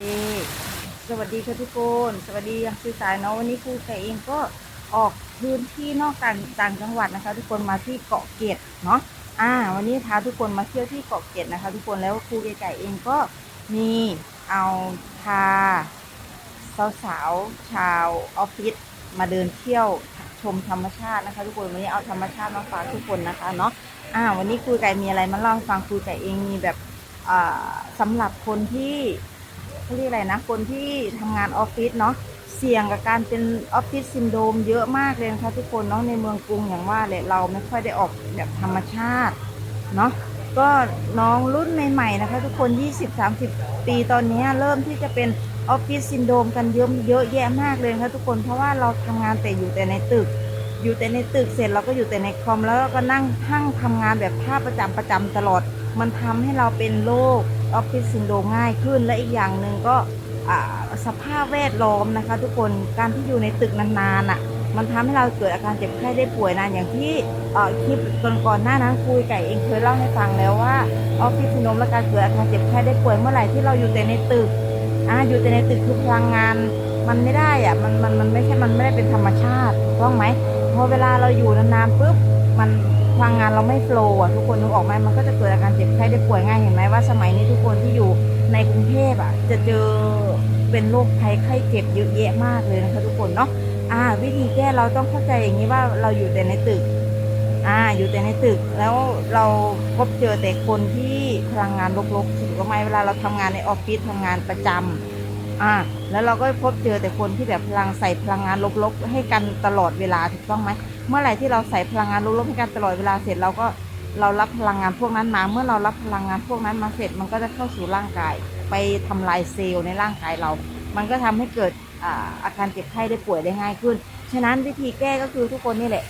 เอ่สวัสดีค่ะทุกคนสวัสดียังสายเนาะวันนี้ครูไก่เองก็ออกพื้นที่นอกต่างต่างจังหวัดนะคะ ทุกคนมาที่เกาะเกร็ดเนาะอ่า วันนี้พาทุกคนมาเที่ยวที่เกาะเกร็ดนะคะ ทุกคนแล้วครูไก่เองก็มีเอาพาสาวๆชาวออฟฟิศมาเดินเที่ยวชมธรรมชาตินะคะ ทุกคนวันนี้เอาธรรมชาติมาฝากทุกคนนะคะเนาะอ่า วันนี้ครูไก่มีอะไรมาเล่าฟังครูไก่เองมีแบบอ่าสำหรับคนที่ เขาเรียกอะไรนะคนที่ทำงานออฟฟิศเนาะเสี่ยงกับการเป็นออฟฟิศซินโดมเยอะมากเลยนะคะทุกคนเนาะในเมืองกรุงอย่างว่าเลยเราไม่ค่อยได้ออกแบบธรรมชาติเนาะก็น้องรุ่นใหม่ๆนะคะ ทุกคน 20-30 ปีตอนนี้เริ่มที่จะเป็นออฟฟิศซินโดมกันเยอะเยอะแยะมากเลยนะคะทุกคนเพราะว่าเราทำงานแต่อยู่แต่ในตึก อยู่แต่ในตึกเสร็จเราก็อยู่แต่ในคอมแล้วก็นั่งทั้งทำงานแบบท่าประจำประจำตลอด มันทำให้เราเป็นโรค ออฟฟิศซินโดรมง่ายขึ้น และอีกอย่างหนึ่งก็สภาพแวดล้อมนะคะ ทุกคนการที่อยู่ในตึกนานๆอะมันทำให้เราเกิดอาการเจ็บไข้ได้ป่วยนานอย่างที่เอ่อคลิปก่อนๆหน้านั้นคุยไก่เองเคยเล่าให้ฟังแล้วว่าออฟฟิศซินโดรมและการเกิดอาการเจ็บไข้ได้ป่วยเมื่อไหร่ที่เราอยู่แต่ในตึกอ่าอยู่แต่ในตึกคือพลังงาน มันไม่ได้อะมันมันมันไม่ใช่มันไม่ได้เป็นธรรมชาติถูกต้องไหมพอเวลาเราอยู่นานๆปุ๊บมัน พลังงานเราไม่โฟลว์อะทุกคนนึกออกไหมมันก็จะเกิดอาการเจ็บไข้ได้ป่วยง่ายเห็นไหมว่า สมัยนี้ทุกคนที่อยู่ในกรุงเทพอะ จะเจอเป็นโรคภัยไข้เจ็บเยอะแยะมากเลยนะคะทุกคนเนาะอ่า วิธีแก้เราต้องเข้าใจอย่างนี้ว่าเราอยู่แต่ในตึก อ่า อยู่แต่ในตึกแล้วเราพบเจอแต่คนที่พลังงานลบๆถูกไหมเวลาเราทำงานในออฟฟิศทำงานประจำ อ่าแล้วเราก็พบเจอแต่คนที่แบบพลังใส่พลังงานลบๆให้กันตลอดเวลาถูกต้องไหมเมื่อไหร่ที่เราใส่พลังงานลบๆให้กันตลอดเวลาเสร็จเราก็เรารับพลังงานพวกนั้นมา เมื่อเรารับพลังงานพวกนั้นมาเสร็จ มันก็จะเข้าสู่ร่างกาย ไปทำลายเซลล์ในร่างกายเรา มันก็ทำให้เกิดอ่าอาการเจ็บไข้ได้ป่วยได้ง่ายขึ้น ฉะนั้นวิธีแก้ก็คือทุกคนนี่แหละ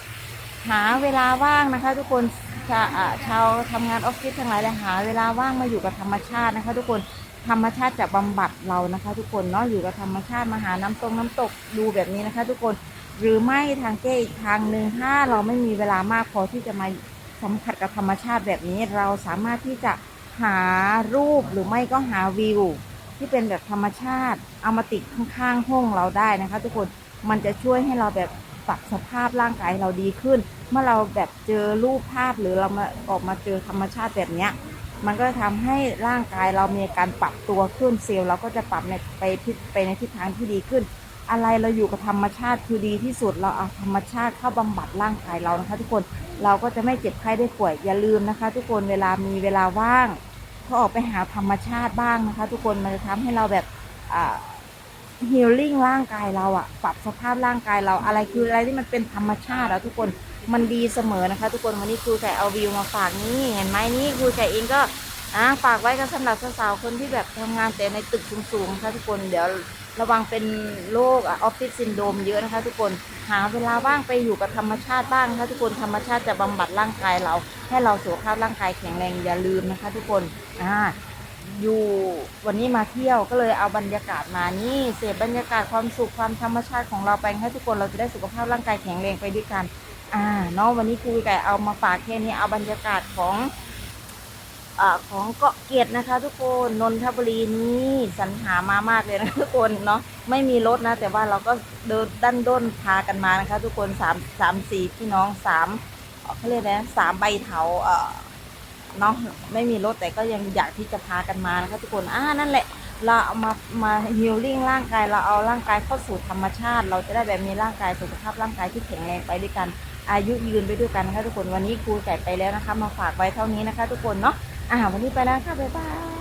หาเวลาว่างนะคะ ทุกคนชาอ่าชาวทำงานออฟฟิศทั้งหลายเลยหาเวลาว่างมาอยู่กับธรรมชาตินะคะ ทุกคน ธรรมชาติจะบำบัดเรานะคะ ทุกคนเนาะอยู่กับธรรมชาติมาหาน้ำตรงน้ำตกดูแบบนี้นะคะ ทุกคนหรือไม่ทางแก้อีกทางหนึ่งถ้าเราไม่มีเวลามากพอที่จะมาสัมผัสกับธรรมชาติแบบนี้ เราสามารถที่จะหารูปหรือไม่ก็หาวิว ที่เป็นแบบธรรมชาติ เอามาติดข้างๆห้องเราได้นะคะ ทุกคนมันจะช่วยให้เราแบบปรับสภาพร่างกายเราดีขึ้น เมื่อเราแบบเจอรูปภาพหรือเรามาออกมาเจอธรรมชาติแบบเนี้ย มันก็ทำให้ร่างกายเรามีการปรับตัวขึ้นเซลล์เราก็จะปรับในไปทิศไปในทิศทางที่ดีขึ้น อะไรเราอยู่กับธรรมชาติคือดีที่สุดเราเอาธรรมชาติเข้าบำบัดร่างกายเรานะคะ ทุกคนเราก็จะไม่เจ็บไข้ได้ป่วยอย่าลืมนะคะ ทุกคนเวลามีเวลาว่างก็ออกไปหาธรรมชาติบ้างนะคะ ทุกคนมันจะทำให้เราแบบอ่า ฮีลลิ่งร่างกายเราอะปรับสภาพร่างกายเราอะไรคืออะไรที่มันเป็นธรรมชาติอะทุกคนมันดีเสมอนะคะ ทุกคนวันนี้ครูไก่เอาวิวมาฝากนี่เห็นไหมนี่ครูไก่เองก็อะฝากไว้กันสำหรับสาวๆคนที่แบบทำงานแต่ในตึกสูงๆนะคะทุกคนเดี๋ยวระวังเป็นโรคออฟฟิศซินโดรมเยอะนะคะ ทุกคนหาเวลาว่างไปอยู่กับธรรมชาติบ้างนะคะทุกคนธรรมชาติจะบำบัดร่างกายเรา ให้เราสุขภาพร่างกายแข็งแรงอย่าลืมนะคะ ทุกคนอ่า อยู่วันนี้มาเที่ยวก็เลยเอาบรรยากาศมานี่เสพบรรยากาศความสุขความธรรมชาติของเราไปให้ทุกคนเราจะได้สุขภาพร่างกายแข็งแรงไปด้วยกัน อ่าเนาะวันนี้ครูไก่เอามาฝากแค่นี้เอาบรรยากาศของอ่าของเกาะเกร็ดนะคะ ทุกคนนนทบุรีนี่สรรหามามากเลยนะทุกคนเนาะไม่มีรถนะ แต่ว่าเราก็เดินดันด้นพากันมานะคะ ทุกคนสามสามสี่พี่น้องสามเขาเรียกนะสามใบเถาเอ่อ เนาะไม่มีรถแต่ก็ยังอยากที่จะพากันมานะคะทุกคนอ่านั่นแหละ เราเอามามาฮิลลิ่งร่างกายเราเอาร่างกายเข้าสู่ธรรมชาติ เราจะได้แบบมีร่างกายสุขภาพร่างกายที่แข็งแรงไปด้วยกัน อายุยืนไปด้วยกันนะคะทุกคนวันนี้ครูไก่ไปแล้วนะคะ มาฝากไว้เท่านี้นะคะ ทุกคนเนาะอ่าวันนี้ไปแล้วค่ะบ๊ายบาย